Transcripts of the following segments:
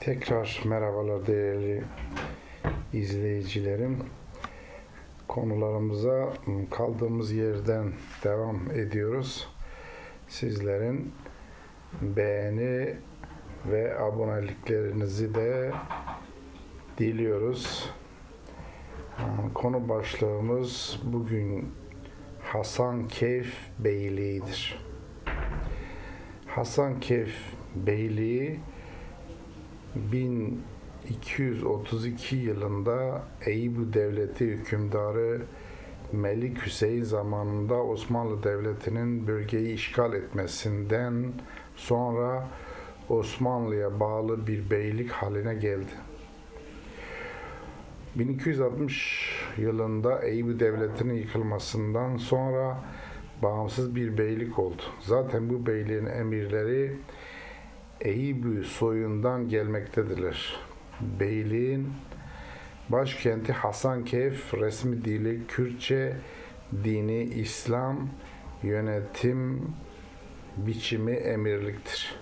Tekrar merhabalar değerli izleyicilerim. Konularımıza kaldığımız yerden devam ediyoruz. Sizlerin beğeni ve aboneliklerinizi de diliyoruz. Konu başlığımız bugün Hasan Keyf Beyliği'dir. Hasan Keyf Beyliği 1232 yılında Eyüp Devleti hükümdarı Melik Hüseyin zamanında Osmanlı Devleti'nin bölgeyi işgal etmesinden sonra Osmanlı'ya bağlı bir beylik haline geldi. 1260 yılında Eyüp Devleti'nin yıkılmasından sonra bağımsız bir beylik oldu. Zaten bu beyliğin emirleri Eyüp soyundan gelmektedirler. Beyliğin başkenti Hasankeyf, resmi dili Kürtçe, dini İslam, yönetim biçimi emirliktir.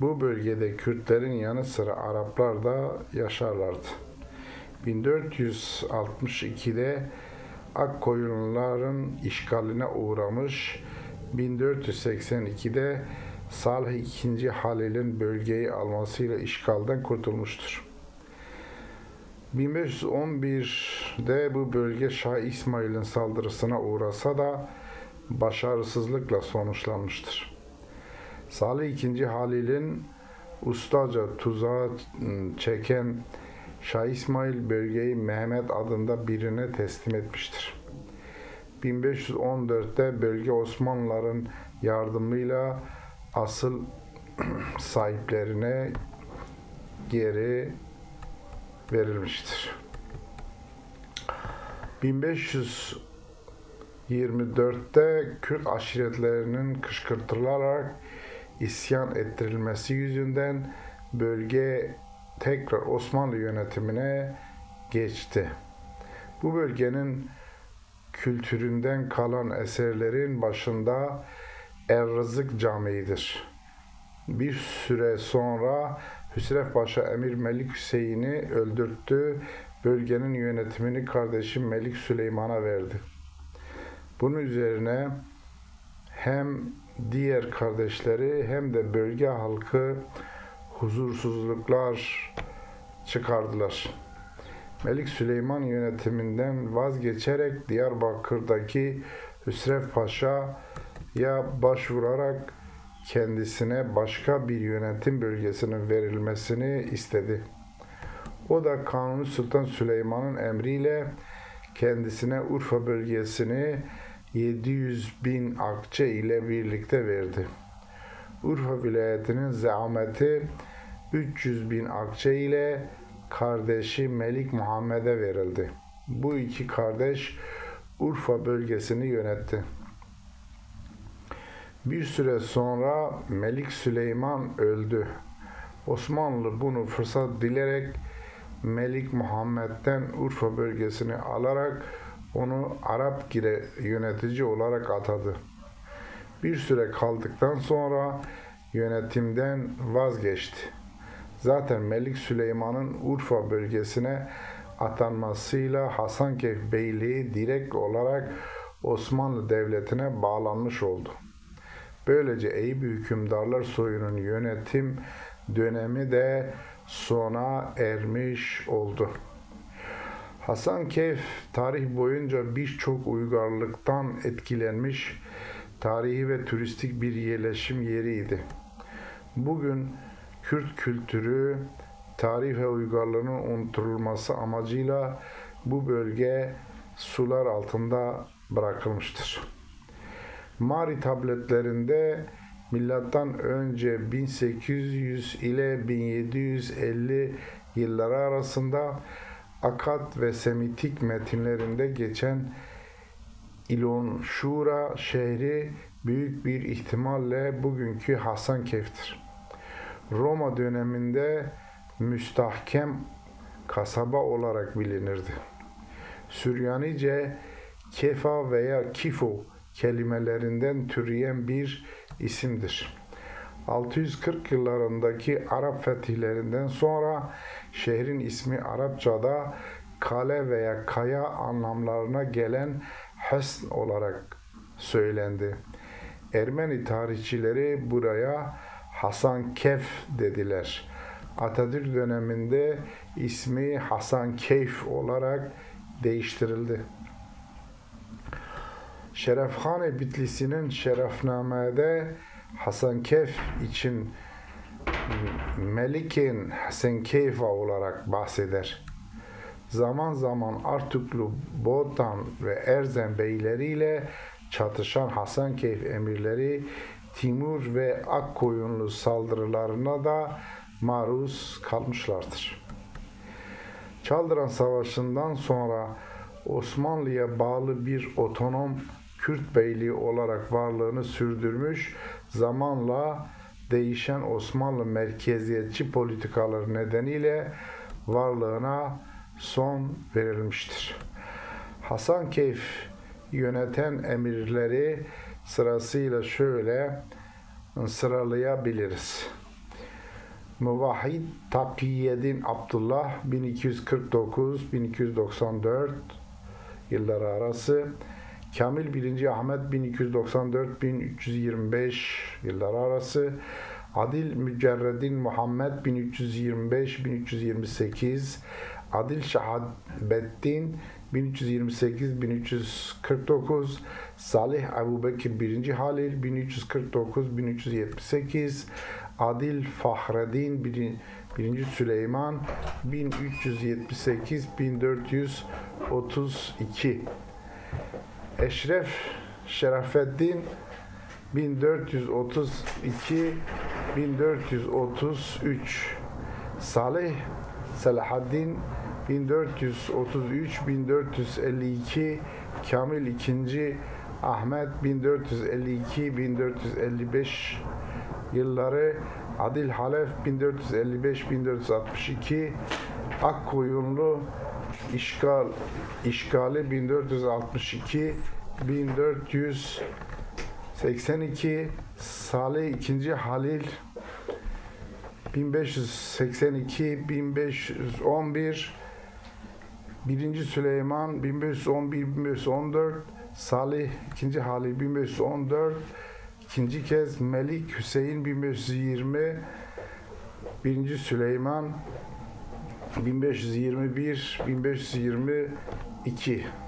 Bu bölgede Kürtlerin yanı sıra Araplar da yaşarlardı. 1462'de Akkoyunluların işgaline uğramış, 1482'de Salih II. Halil'in bölgeyi almasıyla işgalden kurtulmuştur. 1511'de bu bölge Şah İsmail'in saldırısına uğrasa da başarısızlıkla sonuçlanmıştır. Salih II. Halil'in ustaca tuzağa çeken Şah İsmail bölgeyi Mehmet adında birine teslim etmiştir. 1514'te bölge Osmanlıların yardımıyla asıl sahiplerine geri verilmiştir. 1524'te Kürt aşiretlerinin kışkırtılarak isyan ettirilmesi yüzünden bölge tekrar Osmanlı yönetimine geçti. Bu bölgenin kültüründen kalan eserlerin başında Er-Rızık Camii'dir. Bir süre sonra Hüsrev Paşa Emir Melik Hüseyin'i öldürttü, bölgenin yönetimini kardeşi Melik Süleyman'a verdi. Bunun üzerine hem diğer kardeşleri hem de bölge halkı huzursuzluklar çıkardılar. Melik Süleyman yönetiminden vazgeçerek Diyarbakır'daki Hüsrev Paşa'ya başvurarak kendisine başka bir yönetim bölgesinin verilmesini istedi. O da Kanuni Sultan Süleyman'ın emriyle kendisine Urfa bölgesini 700 bin akçe ile birlikte verdi. Urfa vilayetinin zahmeti 300 bin akçe ile kardeşi Melik Muhammed'e verildi. Bu iki kardeş Urfa bölgesini yönetti. Bir süre sonra Melik Süleyman öldü. Osmanlı bunu fırsat dilerek Melik Muhammed'den Urfa bölgesini alarak onu Arap gire yönetici olarak atadı. Bir süre kaldıktan sonra yönetimden vazgeçti. Zaten Melik Süleyman'ın Urfa bölgesine atanmasıyla Hasankeyf Beyliği direkt olarak Osmanlı Devleti'ne bağlanmış oldu. Böylece Eyüp hükümdarlar soyunun yönetim dönemi de sona ermiş oldu. Hasankeyf tarih boyunca birçok uygarlıktan etkilenmiş tarihi ve turistik bir yerleşim yeriydi. Bugün Kürt kültürü, tarih ve uygarlığının unutulması amacıyla bu bölge sular altında bırakılmıştır. Mari tabletlerinde milattan önce 1800 ile 1750 yılları arasında Akat ve Semitik metinlerinde geçen İlon Şura şehri büyük bir ihtimalle bugünkü Hasankeyf'tir. Roma döneminde müstahkem kasaba olarak bilinirdi. Süryanice kefa veya kifo kelimelerinden türeyen bir isimdir. 640 yıllarındaki Arap fetihlerinden sonra şehrin ismi Arapçada kale veya kaya anlamlarına gelen Hesn olarak söylendi. Ermeni tarihçileri buraya Hasan Kef dediler. Atatürk döneminde ismi Hasan Keyf olarak değiştirildi. Şerefhane Bitlisi'nin şerefnamede Hasan Kef için Melik'in Hasan Keyfa olarak bahseder. Zaman zaman Artuklu, Botan ve Erzen beyleriyle çatışan Hasan Keyf emirleri Timur ve Akkoyunlu saldırılarına da maruz kalmışlardır. Çaldıran Savaşı'ndan sonra Osmanlı'ya bağlı bir otonom Kürt beyliği olarak varlığını sürdürmüş, zamanla değişen Osmanlı merkeziyetçi politikaları nedeniyle varlığına son verilmiştir. Hasan Keyf yöneten emirleri sırasıyla şöyle sıralayabiliriz. Muvahhid Takiyeddin Abdullah 1249-1294 yılları arası Kamil 1. Ahmet 1294-1325 yılları arası Adil Mücerredin Muhammed 1325-1328 Adil Şahabettin 1328-1349 Salih Ebubekir 1. Halil 1349-1378 Adil Fahreddin 1. Süleyman 1378-1432 Eşref Şerafeddin 1432-1433 Salih Selahaddin 1433-1452 Kamil II Ahmet 1452-1455 yılları Adil Halef 1455-1462 Akkoyunlu işgal işgali 1462 1482 Salih II Halil 1582 1511 1. Süleyman 1511 1514 Salih II Halil 1514 ikinci kez Melik Hüseyin 1520 1. Süleyman 1521 1522